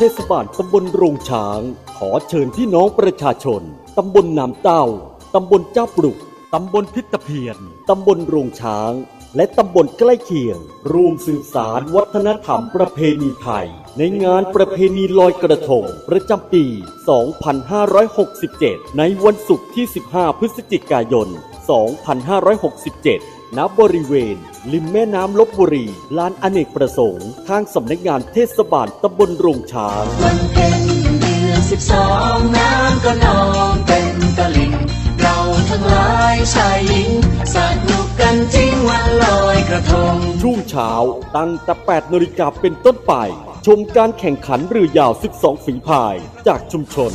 เทศบาลตำบลโรงช้าง ขอเชิญพี่น้องประชาชน ตำบลน้ำเต้า ตำบลเจ้าปลุก ตำบลพิตะเพียน ตำบลโรงช้าง และตำบลใกล้เคียงรวมสืบสารวัฒนธรรมประเพณีไทย ในงานประเพณีลอยกระทง ประจำปี 2567 ในวันศุกร์ที่ 15 พฤศจิกายน 2567 ณบริเวณ ริมแม่น้ำลบบุรี ลานอเนกประสงค์ข้างสำนักงานเทศบาลตำบลโรงช้างวันเพ็ญเดือนสิบสองน้ำก็นองเต็มตลิ่งเราทั้งหลายชายหญิงสนุกกันจริงวันลอยกระทงช่วงเช้าตั้งแต่8นาฬิกาเป็นต้นไป ชมการแข่งขันเรือยาว 12 ฝีพาย จากชุมชน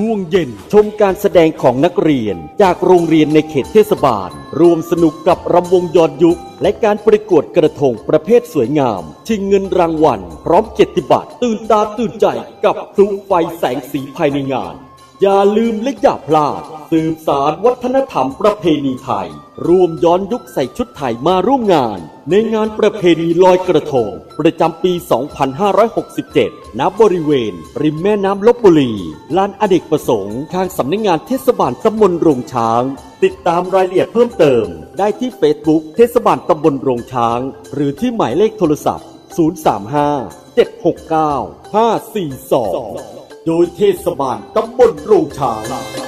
ช่วงเย็นชมการแสดงของนักเรียน จากโรงเรียนในเขตเทศบาล รวมสนุกกับรำวงย้อนยุค และการประกวดกระทงประเภทสวยงาม ชิงเงินรางวัล พร้อมเกียรติบัตรตื่นตาตื่นใจกับพลุไฟแสงสีภายในงาน อย่าลืมและอย่าพลาด สืบสารวัฒนธรรมประเพณีไทย ร่วมย้อนยุคใส่ชุดไทยมาร่วมงาน ในงานประเพณีลอยกระทง ประจำปี 2567 ณ บริเวณ ริมแม่น้ำลบบุรี ลานอเนกประสงค์ข้างสำนักงานเทศบาลตำบลโรงช้าง ติดตามรายละเอียดเพิ่มเติม ได้ที่เฟซบุ๊กเทศบาลตำบลโรงช้าง หรือที่หมายเลขโทรศัพท์ 035 769 542 โดยเทศบาลตำบลโรงชาลา